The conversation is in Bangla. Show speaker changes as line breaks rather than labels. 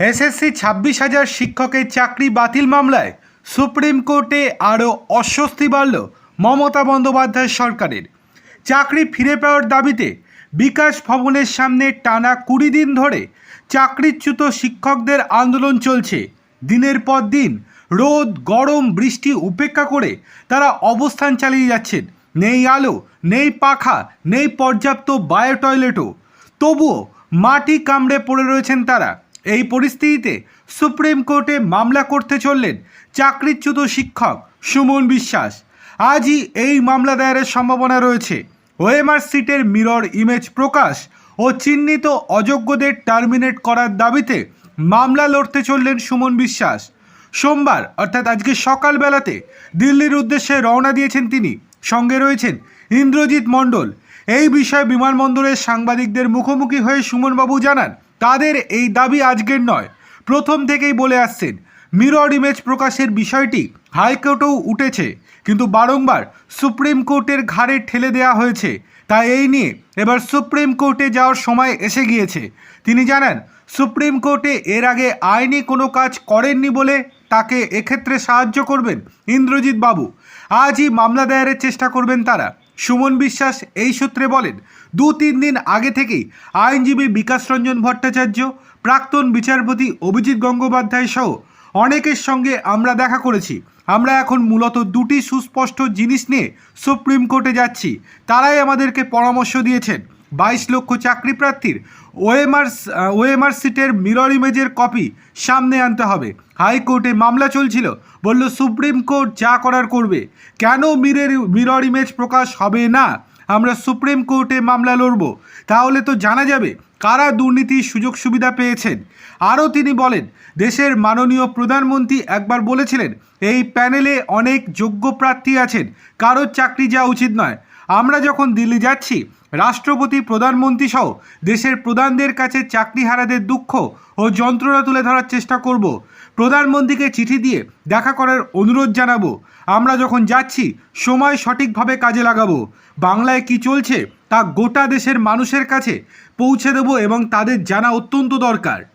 এসএসসি ছাব্বিশ হাজার শিক্ষকের চাকরি বাতিল মামলায় সুপ্রিম কোর্টে আরও অস্বস্তি বাড়ল মমতা বন্দ্যোপাধ্যায় সরকারের। চাকরি ফিরে পাওয়ার দাবিতে বিকাশ ভবনের সামনে টানা কুড়ি দিন ধরে চাকরিচ্যুত শিক্ষকদের আন্দোলন চলছে। দিনের পর দিন রোদ, গরম, বৃষ্টি উপেক্ষা করে তারা অবস্থান চালিয়ে যাচ্ছেন। নেই আলো, নেই পাখা, নেই পর্যাপ্ত বায়ো টয়লেটও। তবুও মাটি কামড়ে পড়ে রয়েছেন তারা। এই পরিস্থিতিতে সুপ্রিম কোর্টে মামলা করতে চললেন চাকরিচ্যুত শিক্ষক সুমন বিশ্বাস। আজই এই মামলা দায়েরের সম্ভাবনা রয়েছে। ওএমআর সিটের মিরর ইমেজ প্রকাশ ও চিহ্নিত অযোগ্যদের টার্মিনেট করার দাবিতে মামলা লড়তে চললেন সুমন বিশ্বাস। সোমবার, অর্থাৎ আজকে সকালবেলাতে দিল্লির উদ্দেশ্যে রওনা দিয়েছেন তিনি। সঙ্গে রয়েছেন ইন্দ্রজিৎ মণ্ডল। এই বিষয়ে বিমানবন্দরের সাংবাদিকদের মুখোমুখি হয়ে সুমনবাবু জানান তাদের এই দাবি আজকের নয়? প্রথম থেকেই বলে আসছেন, মিরর ইমেজ প্রকাশের বিষয়টি হাইকোর্টেও উঠেছে, কিন্তু বারংবার সুপ্রিম কোর্টের ঘাড়ে ঠেলে দেওয়া হয়েছে। তাই এই নিয়ে এবার সুপ্রিম কোর্টে যাওয়ার সময় এসে গিয়েছে। তিনি জানান, সুপ্রিম কোর্টে এর আগে আইনি কোনো কাজ করেননি বলে তাকে এক্ষেত্রে সাহায্য করবেন ইন্দ্রজিৎ বাবু। আজই মামলা দায়েরের চেষ্টা করবেন তারা। সুমন বিশ্বাস এই সূত্রে বলেন, দু তিন দিন আগে থেকেই আইনজীবী বিকাশ রঞ্জন ভট্টাচার্য, প্রাক্তন বিচারপতি অভিজিৎ গঙ্গোপাধ্যায় সহ অনেকের সঙ্গে আমরা দেখা করেছি। আমরা এখন মূলত দুটি সুস্পষ্ট জিনিস নিয়ে সুপ্রিম কোর্টে যাচ্ছি। তারাই আমাদেরকে পরামর্শ দিয়েছেন। বাইশ লক্ষ চাকরি প্রার্থীর O M R O M R সিটের মিরর ইমেজের কপি সামনে আনতে হবে। হাইকোর্টে মামলা চলছিল। বলল, সুপ্রিম কোর্ট যা করার করবে। কেন মিরের মিরর ইমেজ প্রকাশ হবে না? আমরা সুপ্রিম কোর্টে মামলা লড়ব। তাহলে তো জানা যাবে কারা দুর্নীতির সুযোগ সুবিধা পেয়েছেন। আরও তিনি বলেন, দেশের মাননীয় প্রধানমন্ত্রী একবার বলেছিলেন, এই প্যানেলে অনেক যোগ্য প্রার্থী আছেন। কারোর চাকরি যাওয়া উচিত নয়। আমরা যখন দিল্লি যাচ্ছি, রাষ্ট্রপতি, প্রধানমন্ত্রী সহ দেশের প্রধানদের কাছে চাকরিহারাদের দুঃখ ও যন্ত্রণা তুলে ধরার চেষ্টা করব। প্রধানমন্ত্রীকে চিঠি দিয়ে দেখা করার অনুরোধ জানাব। আমরা যখন যাচ্ছি, সময় সঠিকভাবে কাজে লাগাবো। বাংলায় কি চলছে, তা গোটা দেশের মানুষের কাছে পৌঁছে দেব এবং তাদের জানা অত্যন্ত দরকার।